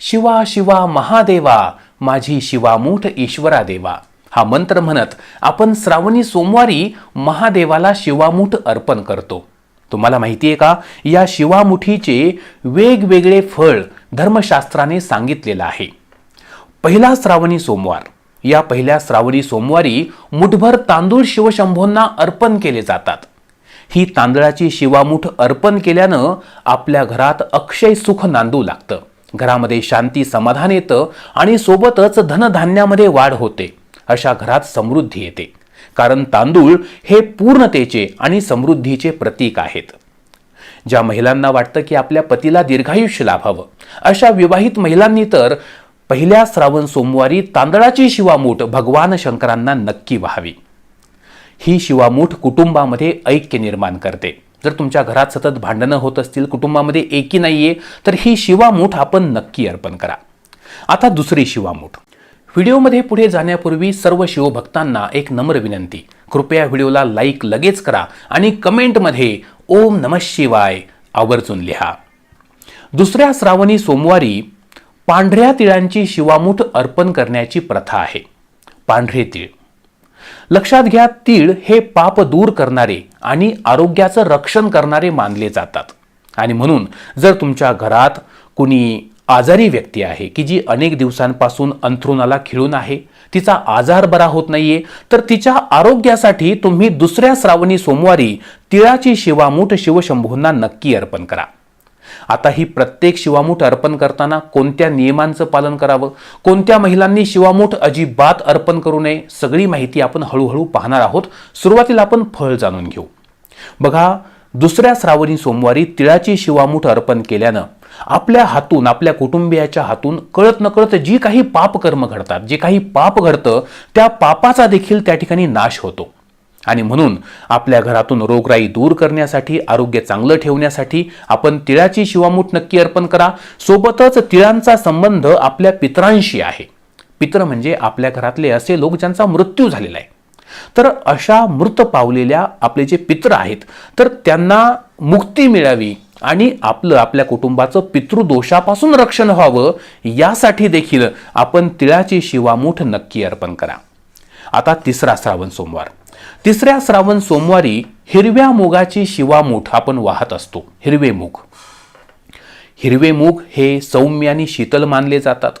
शिवा शिवा महादेवा माझी शिवामूठ ईश्वरा देवा. हा मंत्र म्हणत आपण श्रावणी सोमवारी महादेवाला शिवामूठ अर्पण करतो. तुम्हाला माहिती आहे का? या शिवामुठीचे वेगवेगळे फळ धर्मशास्त्राने सांगितलेलं आहे. पहिला श्रावणी सोमवार. या पहिल्या श्रावणी सोमवारी मुठभर तांदूळ शिवशंभोंना अर्पण केले जातात. ही तांदळाची शिवामुठ अर्पण केल्यानं आपल्या घरात अक्षय सुख नांदू लागतं. घरामध्ये शांती समाधान येतं आणि सोबतच धनधान्यामध्ये वाढ होते. अशा घरात समृद्धी येते. कारण तांदूळ हे पूर्णतेचे आणि समृद्धीचे प्रतीक आहेत. ज्या महिलांना वाटतं की आपल्या पतीला दीर्घायुष्य लाभावं अशा विवाहित महिलांनी तर पहिल्या श्रावण सोमवारी तांदळाची शिवामूठ भगवान शंकरांना नक्की व्हावी. ही शिवामूठ कुटुंबामध्ये ऐक्य निर्माण करते. जर तुमच्या घरात सतत भांडणं होत असतील कुटुंबामध्ये एकी नाहीये तर ही शिवामूठ आपण नक्की अर्पण करा. आता दुसरी शिवामूठ. व्हिडिओमध्ये पुढे जाण्यापूर्वी सर्व शिवभक्तांना एक नम्र विनंती. कृपया व्हिडिओला लाईक लगेच करा आणि कमेंटमध्ये ओम नम शिवाय आवर्जून लिहा. दुसऱ्या श्रावणी सोमवारी पांढऱ्या तिळांची शिवामूठ अर्पण करण्याची प्रथा आहे. पांढरे तीळ. लक्षात घ्या तीळ हे पाप दूर करणारे आणि आरोग्याचं रक्षण करणारे मानले जातात. आणि म्हणून जर तुमच्या घरात कुणी आजारी व्यक्ती आहे की जी अनेक दिवसांपासून अंथरुणाला खिळून आहे तिचा आजार बरा होत नाहीये तर तिच्या आरोग्यासाठी तुम्ही दुसऱ्या श्रावणी सोमवारी तिळाची शिवामूठ शिवशंभूंना नक्की अर्पण करा. आता ही प्रत्येक शिवामूठ अर्पण करताना कोणत्या नियमांचं पालन करावं? कोणत्या महिलांनी शिवामूठ अजिबात अर्पण करू नये? सगळी माहिती आपण हळूहळू पाहणार आहोत. सुरुवातीला आपण फळ जाणून घेऊ. बघा दुसऱ्या श्रावणी सोमवारी तिळाची शिवामूठ अर्पण केल्यानं आपल्या हातून आपल्या कुटुंबियाच्या हातून कळत नकळत जी काही पापकर्म घडतात जे काही पाप घडतं त्या पापाचा देखील त्या ठिकाणी नाश होतो. आणि म्हणून आपल्या घरातून रोगराई दूर करण्यासाठी आरोग्य चांगलं ठेवण्यासाठी आपण तिळाची शिवामूठ नक्की अर्पण करा. सोबतच तिळांचा संबंध आपल्या पितरांशी आहे. पित्र म्हणजे आपल्या घरातले असे लोक ज्यांचा मृत्यू झालेला आहे. तर अशा मृत पावलेल्या आपले जे पित्र आहेत तर त्यांना मुक्ती मिळावी आणि आपलं आपल्या कुटुंबाचं पितृदोषापासून रक्षण व्हावं यासाठी देखील आपण तिळाची शिवामूठ नक्की अर्पण करा. आता तिसरा श्रावण सोमवार. तिसऱ्या श्रावण सोमवारी हिरव्या मुगाची शिवामूठ आपण वाहत असतो. हिरवे मूग. हिरवे मूग हे सौम्य आणि शीतल मानले जातात.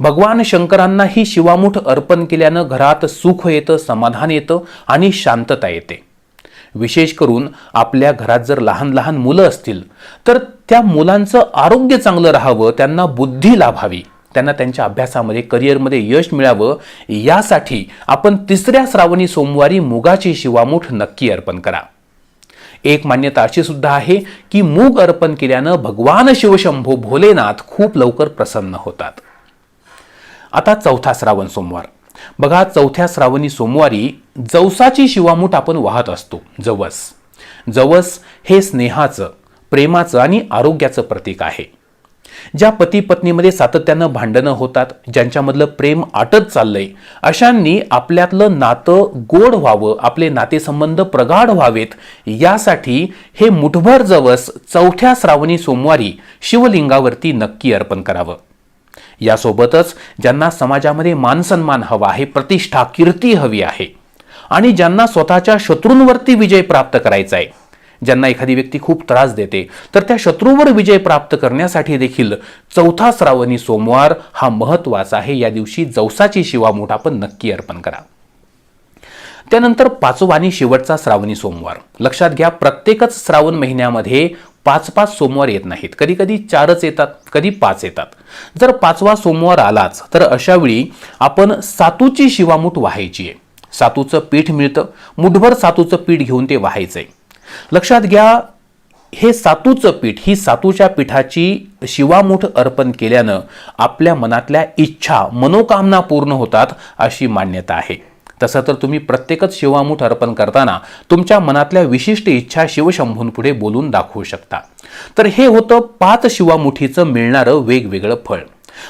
भगवान शंकरांना ही शिवामूठ अर्पण केल्यानं घरात सुख येतं समाधान येतं आणि शांतता येते. विशेष करून आपल्या घरात जर लहान लहान मुलं असतील तर त्या मुलांचं आरोग्य चांगलं राहावं त्यांना बुद्धी लाभावी. त्यांना त्यांच्या अभ्यासामध्ये करिअरमध्ये यश मिळावं यासाठी आपण तिसऱ्या श्रावणी सोमवारी मुगाची शिवामूठ नक्की अर्पण करा. एक मान्यता अशी सुद्धा आहे की मूग अर्पण केल्यानं भगवान शिवशंभो भोलेनाथ खूप लवकर प्रसन्न होतात. आता चौथा श्रावण सोमवार. बघा चौथ्या श्रावणी सोमवारी जवसाची शिवामूठ आपण वाहत असतो जवस. जवस हे स्नेहाचं प्रेमाचं आणि आरोग्याचं प्रतीक आहे. ज्या पती पत्नीमध्ये सातत्यानं भांडणं होतात ज्यांच्यामधलं प्रेम आटत चाललंय अशांनी आपल्यातलं नातं गोड व्हावं आपले नातेसंबंध प्रगाढ व्हावेत यासाठी हे मुठभर जवस चौथ्या श्रावणी सोमवारी शिवलिंगावरती नक्की अर्पण करावं. यासोबतच ज्यांना समाजामध्ये मानसन्मान हवा आहे प्रतिष्ठा कीर्ती हवी आहे आणि ज्यांना स्वतःच्या शत्रूंवरती विजय प्राप्त करायचा आहे ज्यांना एखादी व्यक्ती खूप त्रास देते. तर त्या शत्रूवर विजय प्राप्त करण्यासाठी देखील चौथा श्रावणी सोमवार हा महत्त्वाचा आहे. या दिवशी जवसाची शिवामूठ आपण नक्की अर्पण करा. त्यानंतर पाचवा आणि शेवटचा श्रावणी सोमवार. लक्षात घ्या प्रत्येकच श्रावण महिन्यामध्ये पाच पाच सोमवार येत नाहीत. कधी कधी चारच येतात कधी पाच येतात. जर पाचवा सोमवार आलाच तर अशा वेळी आपण सातूची शिवामूठ व्हायची आहे. सातूचं पीठ मिळतं. मुठभर सातूचं पीठ घेऊन ते व्हायचंय. लक्षात घ्या हे सातूचं पीठ ही सातूच्या पीठाची शिवामुठ अर्पण केल्यानं आपल्या मनातल्या इच्छा मनोकामना पूर्ण होतात अशी मान्यता आहे. तसं तर तुम्ही प्रत्येकच शिवामूठ अर्पण करताना तुमच्या मनातल्या विशिष्ट इच्छा शिवशंभूंपुढे बोलून दाखवू शकता. तर हे होतं पाच शिवामुठीचं मिळणारं वेगवेगळं फळ.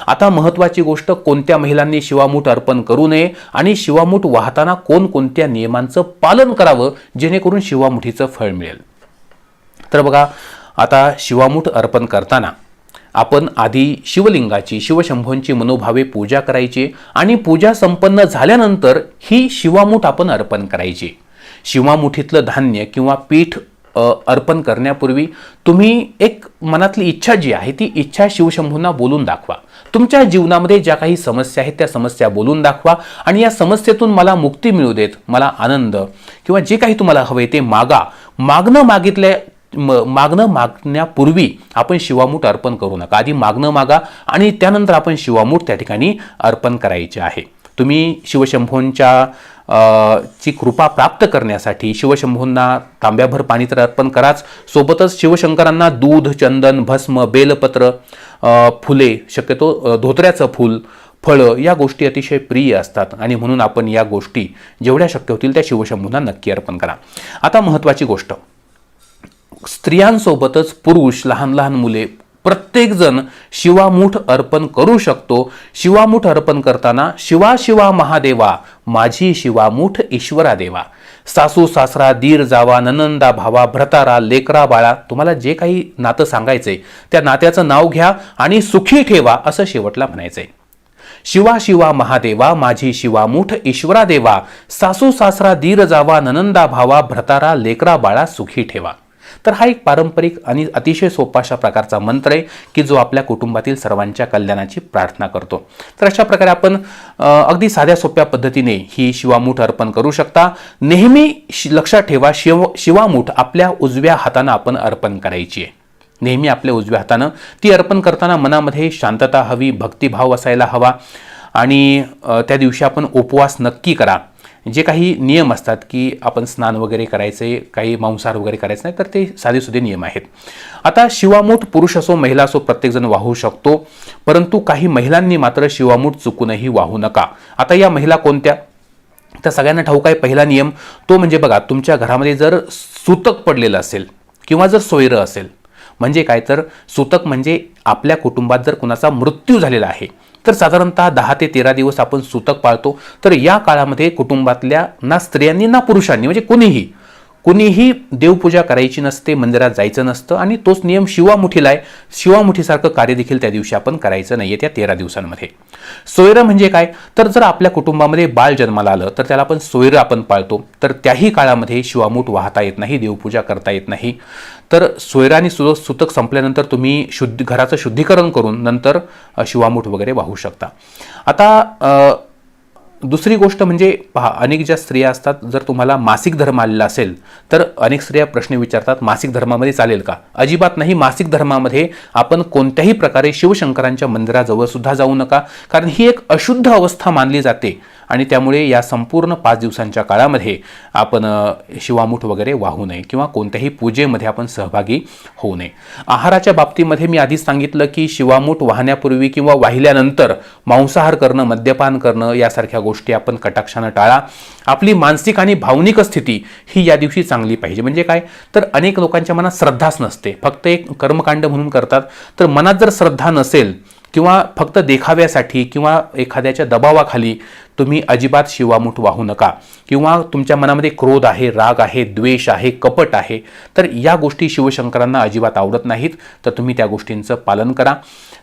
आता महत्वाची गोष्ट कोणत्या महिलांनी शिवामूठ अर्पण करू नये आणि शिवामूठ वाहताना कोणकोणत्या नियमांचं पालन करावं जेणेकरून शिवामुठीचं फळ मिळेल? तर बघा आता शिवामूठ अर्पण करताना आपण आधी शिवलिंगाची शिवशंभूंची मनोभावे पूजा करायची आणि पूजा संपन्न झाल्यानंतर ही शिवामूठ आपण अर्पण करायची. शिवामुठीतलं धान्य किंवा पीठ अर्पण करण्यापूर्वी तुम्ही एक मनातली इच्छा जी आहे ती इच्छा शिवशंभूंना बोलून दाखवा. तुमच्या जीवनामध्ये ज्या काही समस्या आहेत त्या समस्या बोलून दाखवा आणि या समस्येतून मला मुक्ती मिळू देत मला आनंद. किंवा जे काही तुम्हाला हवे ते मागा. मागणं मागितल्या म- मागणं मागण्यापूर्वी आपण शिवामूठ अर्पण करू नका. आधी मागणं मागा आणि त्यानंतर आपण शिवामूठ त्या ठिकाणी अर्पण करायचे आहे. तुम्ही शिवशंभूंच्या ची कृपा प्राप्त करण्यासाठी शिवशंभूंना तांब्याभर पाणी तर अर्पण कराच. सोबतच शिवशंकरांना दूध चंदन भस्म बेलपत्र फुले शक्यतो धोत्र्याचं फूल फळं या गोष्टी अतिशय प्रिय असतात. आणि म्हणून आपण या गोष्टी जेवढ्या शक्य होतील त्या शिवशंभूंना नक्की अर्पण करा. आता महत्त्वाची गोष्ट. स्त्रियांसोबतच पुरुष लहान लहान मुले प्रत्येकजण शिवामूठ अर्पण करू शकतो. शिवामूठ अर्पण करताना शिवा शिवा महादेवा माझी शिवामूठ ईश्वरा देवा. सासू सासरा दीर जावा ननंदा भावा भ्रतारा लेकरा बाळा तुम्हाला जे काही नातं सांगायचंय त्या नात्याचं नाव घ्या आणि सुखी ठेवा असं शेवटला म्हणायचंय. शिवा शिवा महादेवा माझी शिवामूठ ईश्वरा देवा. सासू सासरा दीर जावा ननंदा भावा भ्रतारा लेकरा बाळा सुखी ठेवा. तर हा एक पारंपरिक आणि अतिशय सोपा अशा प्रकारचा मंत्र आहे की जो आपल्या कुटुंबातील सर्वांच्या कल्याणाची प्रार्थना करतो. तर अशा प्रकारे आपण अगदी साध्या सोप्या पद्धतीने ही शिवामूठ अर्पण करू शकता. नेहमी शि- लक्षात ठेवा शिव शिवामूठ आपल्या उजव्या हातानं आपण अर्पण करायची आहे. नेहमी आपल्या उजव्या हातानं. ती अर्पण करताना मनामध्ये शांतता हवी भक्तिभाव असायला हवा. आणि त्या दिवशी आपण उपवास नक्की करा. जे काही नियम असतात की आपण स्नान वगैरे करायचे काही मांसाहार वगैरे करायचं नाही तर ते साधेसुधे नियम आहेत. आता शिवामूठ पुरुष असो महिला असो प्रत्येकजण वाहू शकतो परंतु काही महिलांनी मात्र शिवामूठ चुकूनही वाहू नका. आता या महिला कोणत्या? तर सगळ्यांना ठाऊक आहे पहिला नियम तो म्हणजे बघा तुमच्या घरामध्ये जर सुतक पडलेलं असेल किंवा जर सोयरं असेल म्हणजे काय तर सुतक म्हणजे आपल्या कुटुंबात जर कुणाचा मृत्यू झालेला आहे तर साधारणतः दहा ते तेरा दिवस आपण सुतक पाळतो. तर या काळामध्ये कुटुंबातल्या ना स्त्रियांनी ना पुरुषांनी म्हणजे कुणीही कुणीही देवपूजा करायची नसते मंदिरात जायचं नसतं आणि तोच नियम शिवामुठीला आहे. शिवामुठीसारखं कार्य देखील त्या दिवशी आपण करायचं नाही आहे त्या तेरा दिवसांमध्ये. सोयरं म्हणजे काय? तर जर आपल्या कुटुंबामध्ये बाळ जन्माला आलं तर त्याला आपण सोयरं आपण पाळतो. तर त्याही काळामध्ये शिवामूठ वाहता येत नाही देवपूजा करता येत नाही. तर सोयरा आणि सु सुतक संपल्यानंतर तुम्ही शुद्ध घराचं शुद्धीकरण करून नंतर शिवामूठ वगैरे वाहू शकता. आता दुसरी गोष्ट म्हणजे पहा अनेक ज्या स्त्रिया असतात जर तुम्हाला मासिक धर्म आलेला असेल तर अनेक स्त्रिया प्रश्न विचारतात मासिक धर्मामध्ये चालेल का? अजिबात नाही मासिक धर्मामध्ये आपण कोणत्याही प्रकारे शिवशंकरांच्या मंदिराजवळ सुद्धा जाऊ नका कारण ही एक अशुद्ध अवस्था मानली जाते. आणि त्यामुळे या संपूर्ण पाच दिवसांच्या काळामध्ये आपण शिवामूठ वगैरे वाहू नये किंवा कोणत्याही पूजेमध्ये आपण सहभागी होऊ नये. आहाराच्या बाबतीमध्ये मी आधीच सांगितलं की शिवामूठ वाहण्यापूर्वी किंवा वाहिल्यानंतर मांसाहार करणं मद्यपान करणं यासारख्या गोष्टी आपण कटाक्षानं टाळा. आपली मानसिक आणि भावनिक स्थिती ही या दिवशी चांगली पाहिजे. म्हणजे काय? तर अनेक लोकांच्या मनात श्रद्धाच नसते. फक्त एक कर्मकांड म्हणून करतात. तर मनात जर श्रद्धा नसेल किंवा फक्त देखाव्यासाठी किंवा एखाद्याच्या दबावाखाली तुम्ही अजिबात शिवामूठ वाहू नका. किंवा तुमच्या मनामध्ये क्रोध आहे राग आहे द्वेष आहे कपट आहे तर या गोष्टी शिवशंकरांना अजिबात आवडत नाहीत. तर तुम्ही त्या गोष्टींचं पालन करा.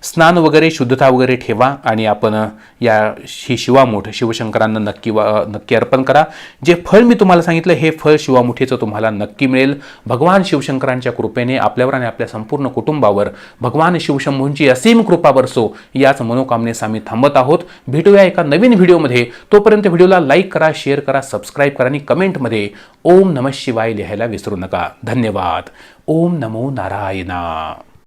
स्नान वगैरे शुद्धता वगैरे ठेवा आणि आपण या ही शिवामूठ शिवशंकरांना नक्की वा नक्की अर्पण करा. जे फळ मी तुम्हाला सांगितलं हे फळ शिवामुठीचं तुम्हाला नक्की मिळेल. भगवान शिवशंकरांच्या कृपेने आपल्यावर आणि आपल्या संपूर्ण कुटुंबावर भगवान शिवशंभूंची असीम कृपा बरसो याच मनोकामनेस आम्ही थांबत आहोत. भेटूया एका नवीन व्हिडिओमध्ये. तोपर्यंत व्हिडिओला लाईक करा शेअर करा सबस्क्राईब करा आणि कमेंटमध्ये ओम नमः शिवाय लिहायला विसरू नका. धन्यवाद. ओम नमो नारायणा.